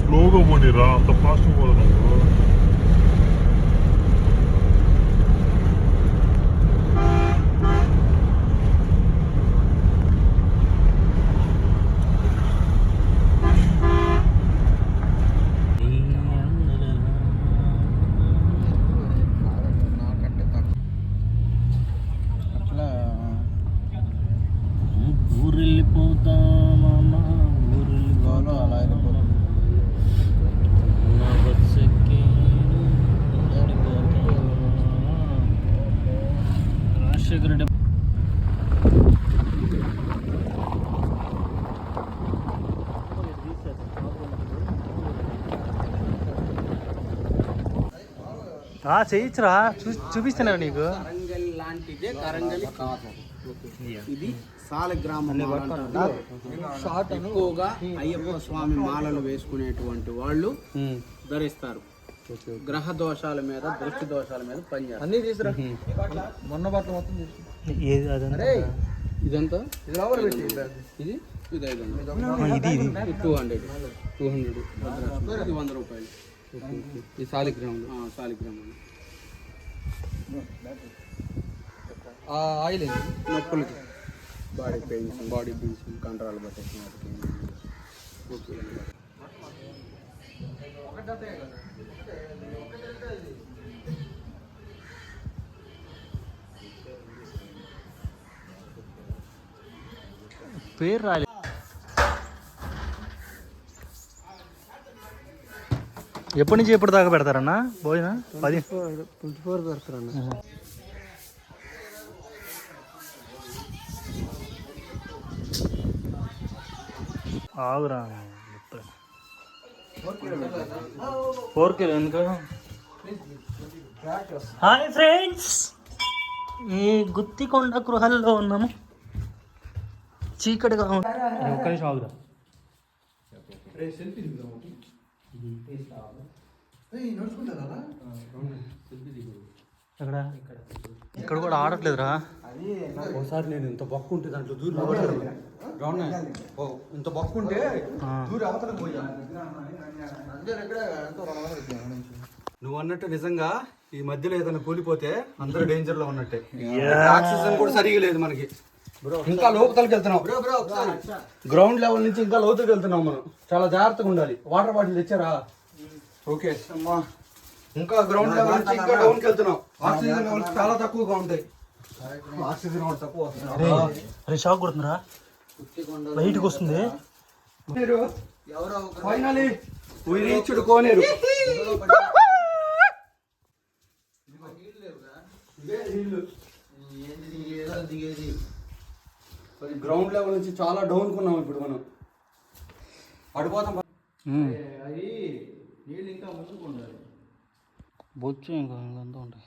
ஸ்லோகம் பண்ணிடுறா அந்த பாஸ்ட் போதும் రాజశేఖర రెడ్డి చేయించరా. చూ చూపిస్తాను నీకు. కరంగల్ లాంటిదే కరంగలి. కాదు ఇది సాలగ్రామ మాల అంటారు. ఎక్కువగా అయ్యప్ప స్వామి మాలలు వేసుకునేటువంటి వాళ్ళు ధరిస్తారు. గ్రహ దోషాల మీద దృష్టి దోషాల మీద పనిచేస్తారు అన్ని తీసుకురా మొన్న బట్టలు మొత్తం ఇదంతా? ఇది ఇది? ఇది ఐదు వందలు. ఇది ఇది ఇది. Two hundred. Two hundred. ఇది వంద రూపాయలు. ఈ సాలిగ్రాములు సాలిగ్రాములు ఆయిల్ నొప్పులకి. బాడీ పెయిన్స్ బాడీ పెయిన్స్ కండరాలు పట్టేసిన వాటికి ఓకే పేరు రాలే ఎప్పటి నుంచి ఎప్పుడు దాకా పెడతారన్నా భోజనం పది ట్వంటీ ఫోర్ పెడతారన్న ఆగురా. ఫోర్ కిలో ఎందుకు? హాయ్ ఫ్రెండ్స్ ఈ గుత్తికొండ గృహాల్లో ఉన్నాము. చీకటిగా ఉంది. ఒక్క నిమిషం ఆగురా. ఎక్కడ? ఇక్కడ కూడా ఆడట్లేదురా. ఒకసారి నేను ఇంత బొక్కు ఉంటే దాంట్లో దూరం రావణ ఇంత బొక్కు ఉంటే. దూరం అవతల పోయా. నువ్వు అన్నట్టు నిజంగా ఈ మధ్యలో ఏదైనా కూలిపోతే అందరూ డేంజర్లో ఉన్నట్టే. ఆక్సిజన్ కూడా సరిగా లేదు మనకి. ఇంకా లోపలికి వెళ్తున్నాం. గ్రౌండ్ లెవెల్ నుంచి ఇంకా లోతుకి వెళ్తున్నాం మనం. చాలా జాగ్రత్తగా ఉండాలి. వాటర్ బాటిల్ తెచ్చారా? ఓకే అమ్మా. ఇంకా గ్రౌండ్ లెవెల్ నుంచి ఇంకా డౌన్కి వెళ్తున్నాం. ఆక్సిజన్ లెవెల్స్ చాలా తక్కువగా ఉంటాయి. అరే షాక్ కొడుతుందిరా బయటకు వస్తుంది. ఫైనలీ కోనేరు. గ్రౌండ్ లెవెల్ నుంచి చాలా డౌన్ కున్నాం ఇప్పుడు మనం. పడిపోతాం. అది నీళ్ళు ఇంకా ముందుకు ఉండాలి. బొచ్చు ఇంకా ఇంకంతా ఉంటాయి.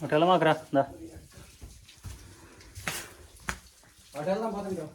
ஹோட்டலமாக்குறா இந்தா ஹோட்டல்லாம் பார்த்துக்கிறோம்